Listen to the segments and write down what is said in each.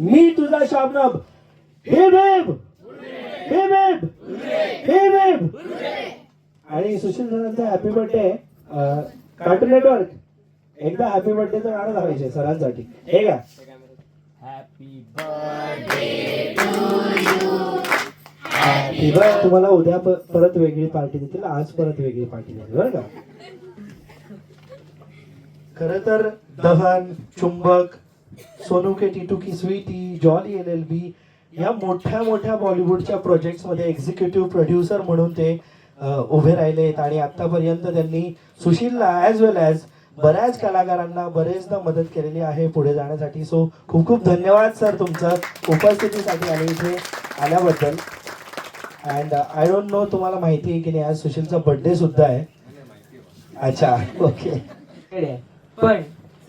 मी तुझा शाबनब हे बेब हे बेब हे बेब आणि सुशील सरांचा हॅपी बर्थडे कार्टून नेटवर्क एकदा हॅपी बर्थडेचं गाणं लावायचे सरांसाठी. हे का हॅपी बर्थ तुम्हाला उद्या परत वेगळी पार्टी देतील. आज परत वेगळी पार्टी देतील. बरं का? खर तर दहन चुंबक Sonu ke Titu ki Sweety Jolly L L B या मोठ्या मोठ्या बॉलिवूडच्या प्रोजेक्ट्समध्ये एक्झिक्युटिव्ह प्रोड्युसर म्हणून ते उभे राहिले आहेत आणि आत्तापर्यंत त्यांनी सुशीलला ॲज वेल ॲज बऱ्याच कलाकारांना बरेचदा मदत केलेली आहे पुढे जाण्यासाठी. सो खूप खूप धन्यवाद सर तुमचं उपस्थितीसाठी आणि इथे आल्याबद्दल. अँड आय डोंट नो तुम्हाला माहिती आहे की नाही आज सुशीलचा बर्थडे सुद्धा आहे. अच्छा ओके पण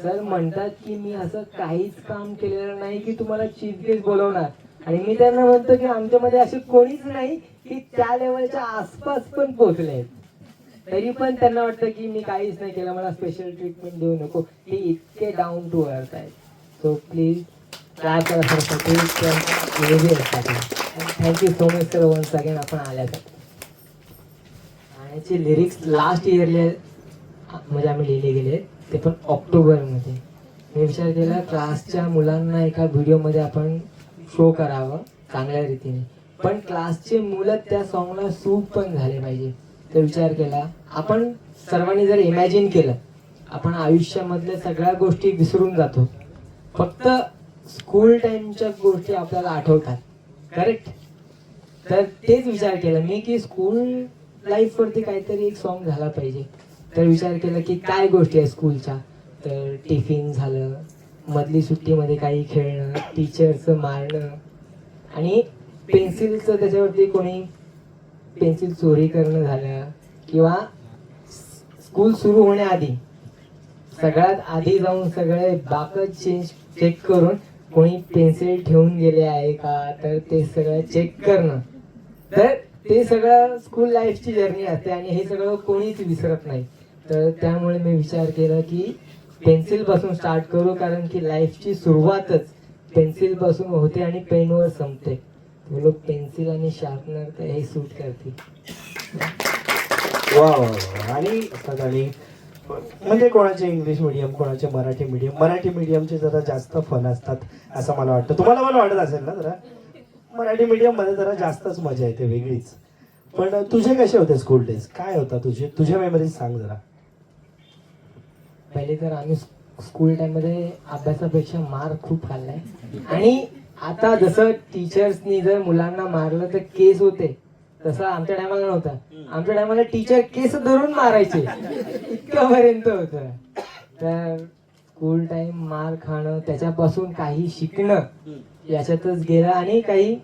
सर म्हणतात की मी असं काहीच काम केलेलं नाही की तुम्हाला चीफ गेस्ट बोलवणार. आणि मी त्यांना म्हणतो की आमच्यामध्ये असे कोणीच नाही की त्या लेवलच्या आसपास पण पोहोचले. आहेत तरी पण त्यांना वाटतं की मी काहीच नाही केलं मला स्पेशल ट्रीटमेंट देऊ नको. हे इतके डाऊन टू अर्थ आहेत. सो प्लीज काय करा thank you so much sir once again आपण आल्यासाठी गाण्याचे लिरिक्स लास्ट इयरले म्हणजे आम्ही लिहिले गेले ते पण ऑक्टोबरमध्ये. मी विचार केला क्लासच्या मुलांना एका व्हिडिओमध्ये आपण शो करावं चांगल्या रीतीने. पण क्लासचे मुलं त्या सॉन्गला सूट पण झाले पाहिजे. तर विचार केला आपण सर्वांनी जर इमॅजिन केलं आपण आयुष्यामधल्या सगळ्या गोष्टी विसरून जातो. फक्त स्कूल टाइमच्या गोष्टी आपल्याला आठवतात. करेक्ट तर तेच विचार केला मी की स्कूल लाईफ वरती काहीतरी एक सॉन्ग झाला पाहिजे. तर विचार केला की काय गोष्टी आहे स्कूलच्या तर टिफिन झालं मधली सुट्टीमध्ये काही खेळणं टीचरचं मारणं आणि पेन्सिलचं त्याच्यावरती कोणी पेन्सिल चोरी करणं झालं किंवा स्कूल सुरू होण्याआधी सगळ्यात आधी जाऊन सगळे बाकच चेंज चेक करून कोणी पेन्सिल ठेवून गेले आहे का? तर ते सगळं चेक करणं. तर ते सगळं स्कूल लाईफची जर्नी असते आणि हे सगळं कोणीच विसरत नाही. तर त्यामुळे मी विचार केला की पेन्सिलपासून स्टार्ट करू कारण की लाईफची सुरुवातच पेन्सिलपासून होते आणि पेनवर संपते. लोक पेन्सिल आणि शार्पनर तर हे सूट करते वा वा वा. आणि असतात आणि म्हणजे कोणाचे इंग्लिश मिडियम कोणाचे मराठी मिडियम मराठी मिडियमचे जरा जास्त फन असतात असं मला वाटतं. तुम्हाला पण वाटत असेल ना जरा? मराठी मिडियममध्ये जरा जास्तच मजा येते वेगळीच. पण तुझे कसे होते स्कूल डेज काय होता तुझे? तुझ्या मेमरीज सांग जरा. पहिले तर आम्ही स्कूल टाईममध्ये अभ्यासापेक्षा मार खूप खाल्लाय. आणि आता जसं टीचर्सनी जर मुलांना मारलं तर केस होते. तसं आमच्या टायमाला नव्हतं. आमच्या टायमाला टीचर केस धरून मारायचे. इतक्यापर्यंत होत. तर स्कूल टाइम मार खाणं त्याच्यापासून काही शिकणं याच्यातच गेलं आणि काही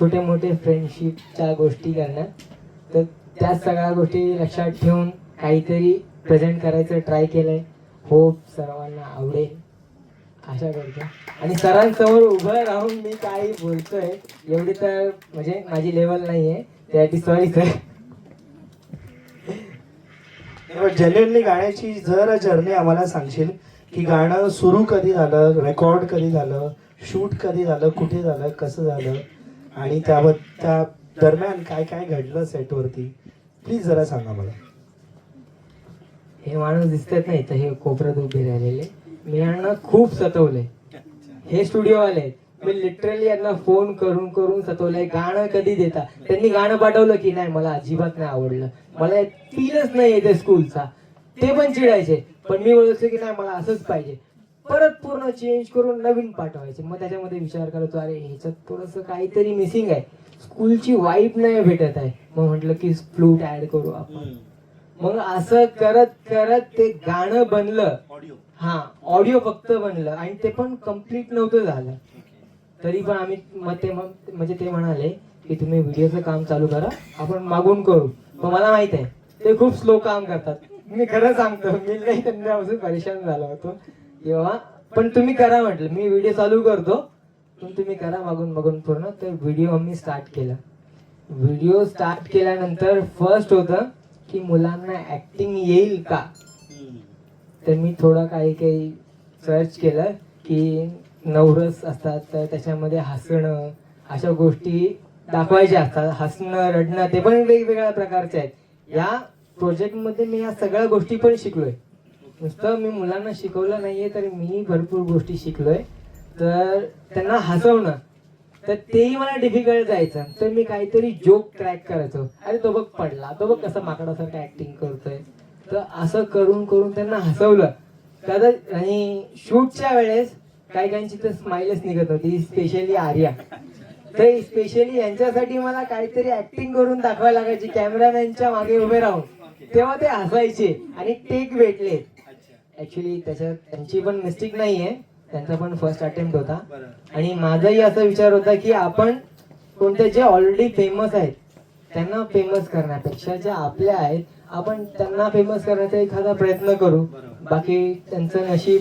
छोटे मोठे फ्रेंडशिपच्या गोष्टी करणं. तर त्या सगळ्या गोष्टी लक्षात ठेवून काहीतरी प्रेझेंट करायचं ट्राय केलंय. होप सर्वांना आवडेल. आशा करतो. आणि सरांसमोर उभं राहून मी काही बोलतोय. एवढी तर म्हणजे माझी लेवल नाही आहे त्यासाठी सॉरी सर जेन्युअनली गाण्याची जर जर्नी आम्हाला सांगशील की गाणं सुरू कधी झालं रेकॉर्ड कधी झालं शूट कधी झालं कुठे झालं कसं झालं आणि त्याबद्दल त्या दरम्यान काय काय घडलं सेटवरती प्लीज जरा सांगा मला. हे माणूस दिसतात नाही तर हे कोपऱ्यात उभे राहिलेले. मी यांना खूप सतवलंय. हे स्टुडिओ आले मी लिटरली यांना फोन करून करून सतवलंय. गाणं कधी देता? त्यांनी गाणं पाठवलं की नाही? मला अजिबात नाही आवडलं. मला फीलच नाही येते स्कूलचा ते पण चिडायचे. पण मी बोलतो की नाही मला असंच पाहिजे. परत पूर्ण चेंज करून नवीन पाठवायचे. मग त्याच्यामध्ये विचार करतो अरे ह्याच्यात थोडस काहीतरी मिसिंग आहे. स्कूलची वाईब नाही भेटत आहे. मग म्हटलं की फ्लूट ऍड करू आपण. मग असं करत करत ते गाणं बनलं. हा ऑडिओ फक्त बनलं आणि ते पण कंप्लीट नव्हतं झालं. तरी पण आम्ही मग ते मग- म्हणजे ते म्हणाले की तुम्ही व्हिडिओचं काम चालू करा आपण मागून करू. पण मला माहीत आहे ते खूप स्लो काम करतात. मी खरं सांगतो मी नाही त्यांच्यापासून परेशान झालो होतो. किंवा पण तुम्ही करा म्हटलं मी व्हिडिओ चालू करतो. पण तुम्ही करा मागून मागून पूर्ण. तर व्हिडिओ आम्ही स्टार्ट केला. व्हिडिओ स्टार्ट केल्यानंतर फर्स्ट होतं की मुलांना ऍक्टिंग येईल का? तर मी थोडं काही काही सर्च केलं की नवरस असतात तर त्याच्यामध्ये हसणं अशा गोष्टी दाखवायच्या असतात. हसणं रडणं ते पण वेगवेगळ्या प्रकारचे आहेत. या प्रोजेक्टमध्ये मी या सगळ्या गोष्टी पण शिकलोय. नुसतं मी मुलांना शिकवलं नाहीये तर मी भरपूर गोष्टी शिकलोय. तर त्यांना हसवणं तर तेही मला डिफिकल्ट जायचं. तर मी काहीतरी जोक क्रॅक करायचो. अरे तो बघ पडला. तो बघ कसं माकडासारखं ऍक्टिंग करतोय. तर असं करून करून त्यांना हसवलं. कदाच आणि शूटच्या वेळेस काही काहींची तर स्माइलच निघत होती स्पेशली आर्या. तर स्पेशली यांच्यासाठी मला काहीतरी ऍक्टिंग करून दाखवायला लागायची कॅमेरामॅनच्या मागे उभे राहून. तेव्हा ते हसायचे आणि टेक भेटले ऍक्च्युली त्याच्यात त्यांची पण मिस्टेक नाहीये. त्यांचा पण फर्स्ट अटेम्प्ट होता. आणि माझाही असा विचार होता की आपण कोणते जे ऑलरेडी फेमस आहेत त्यांना फेमस करण्यापेक्षा ज्या आपल्या आहेत आपण त्यांना फेमस करण्याचा एखादा प्रयत्न करू. बाकी त्यांचं नशीब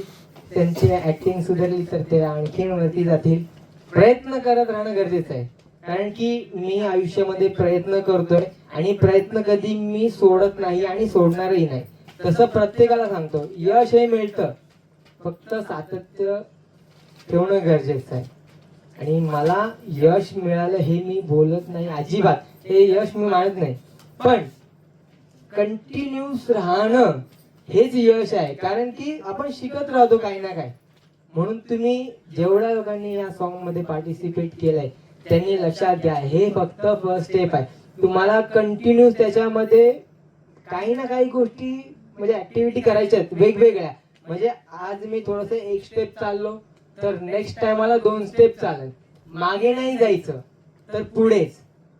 त्यांची ऍक्टिंग सुधारली तर ते आणखीन वरती जातील. प्रयत्न करत राहणं गरजेचं आहे. कारण की मी आयुष्यामध्ये प्रयत्न करतोय आणि प्रयत्न कधी मी सोडत नाही आणि सोडणारही नाही. तसं प्रत्येकाला सांगतो यश हे मिळतं. फक्त सातत्य ठेवणं गरजेचं आहे. आणि मला यश मिळालं हे मी बोलत नाही अजिबात. हे यश मी मानत नाही. पण कंटिन्यूस राहणं हेच यश आहे. कारण की आपण शिकत राहतो काही ना काही. म्हणून तुम्ही जेवढ्या लोकांनी या सॉन्गमध्ये पार्टिसिपेट केलंय त्यांनी लक्षात घ्या हे फक्त फर्स्ट स्टेप आहे. तुम्हाला कंटिन्यूस त्याच्यामध्ये काही ना काही गोष्टी म्हणजे ऍक्टिव्हिटी करायच्या आहेत वेगवेगळ्या. म्हणजे आज मी थोडस एक स्टेप चाललो तर नेक्स्ट टाइमाला दोन स्टेप चालेल. मागे नाही जायचं तर पुढेच.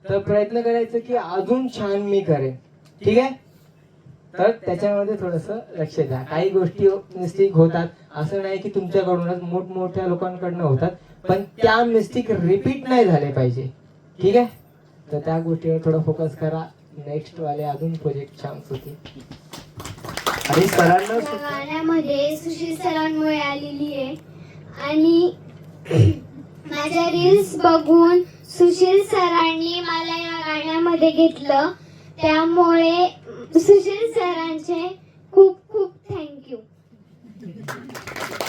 तर प्रयत्न करायचं की अजून छान मी करेन. ठीक आहे? तर त्याच्यामध्ये थोडस लक्ष द्या. काही गोष्टी मिस्टेक होतात. असं नाही की तुमच्याकडूनच मोठमोठ्या लोकांकडनं होतात पण त्या मिस्टेक रिपीट नाही झाले पाहिजे. ठीक आहे? तर त्या गोष्टीवर थोडं फोकस करा. नेक्स्ट वाले अजून प्रोजेक्ट छान होतील. आणि सरांना गाण्यामध्ये सुशील सरांमुळे आलेली आहे. आणि माझ्या रील्स बघून सुशील सरांनी मला या गाण्यामध्ये घेतलं. त्यामुळे सुशील सरांचे खूप खूप थँक्यू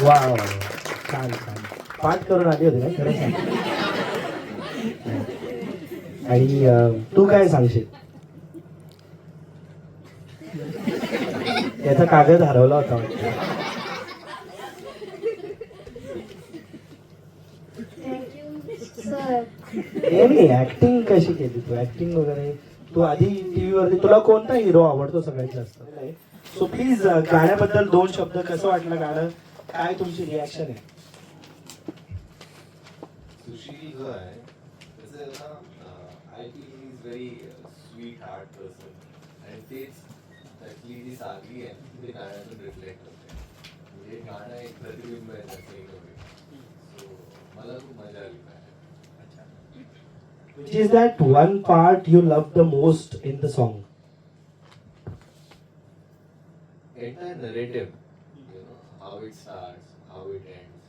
वा. छान छान. पाठ करून आली होती ना खरं आणि तू काय सांगशील? याचा कागद हरवला होता हे ऍक्टिंग कशी केली तू? ऍक्टिंग वगैरे? तू आधी टीव्ही वरती तुला कोणता हिरो आवडतो सगळ्यात जास्त? सो प्लीज गाण्याबद्दल दोन शब्द कसं वाटलं गाणं? काय तुमची रिॲक्शन आहे? सुशील जो आहे त्याचं ना I feel is very sweet heart person आणि तेच त्यातली जी सागरी आहे ते गाण्यातून रिफ्लेक्ट होते म्हणजे गाणं एक प्रतिबिंब आहे त्याचं एक सो मला खूप मजा आली गाण्यात. Which is that one part you love the most in the song? entire narrative, you know, how it starts, how it ends,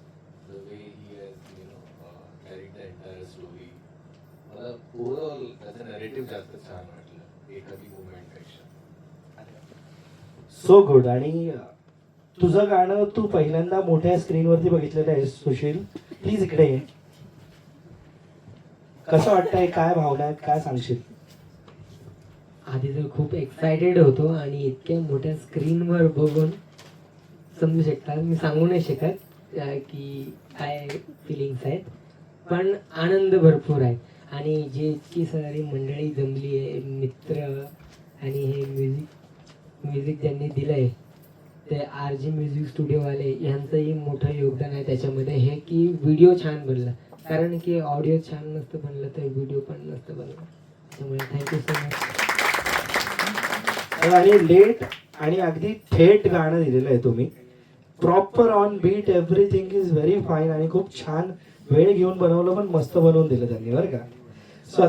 the way he has, you know, uh, carried the entire story. मला overall त्याचं narrative जास्त छान वाटलं एखादी मुवमेंटपेक्षा so good आणि तुझं गाणं तू पहिल्यांदा मोठ्या स्क्रीनवरती बघितलेलं आहे सुशील. प्लीज इकडे ये. कसं वाटतंय? काय भावना आहेत? काय सांगशील? आधी तर खूप एक्सायटेड होतो आणि इतक्या मोठ्या स्क्रीनवर बघून समजू शकता. मी सांगू नाही शकत अं, की काय फिलिंग्स आहेत पण आनंद भरपूर आहे. आणि जे इतकी सारी मंडळी जमली आहे मित्र आणि हे म्युझिक म्युझिक ज्यांनी दिलं आहे ते आर जी म्युझिक स्टुडिओवाले यांचंही मोठं योगदान आहे त्याच्यामध्ये. हे की व्हिडिओ छान बनला. कारण की ऑडिओ छान नसतं बनलं तर व्हिडिओ पण नसतं बनलं. त्यामुळे थँक्यू सो मच आणि लेट आणि अगदी थेट गाणं दिलेलं आहे तुम्ही. Proper on beat everything is very fine आणि खूप छान वेळ घेऊन बनवलं पण मस्त बनवून दिलं त्यांनी बरं का? सो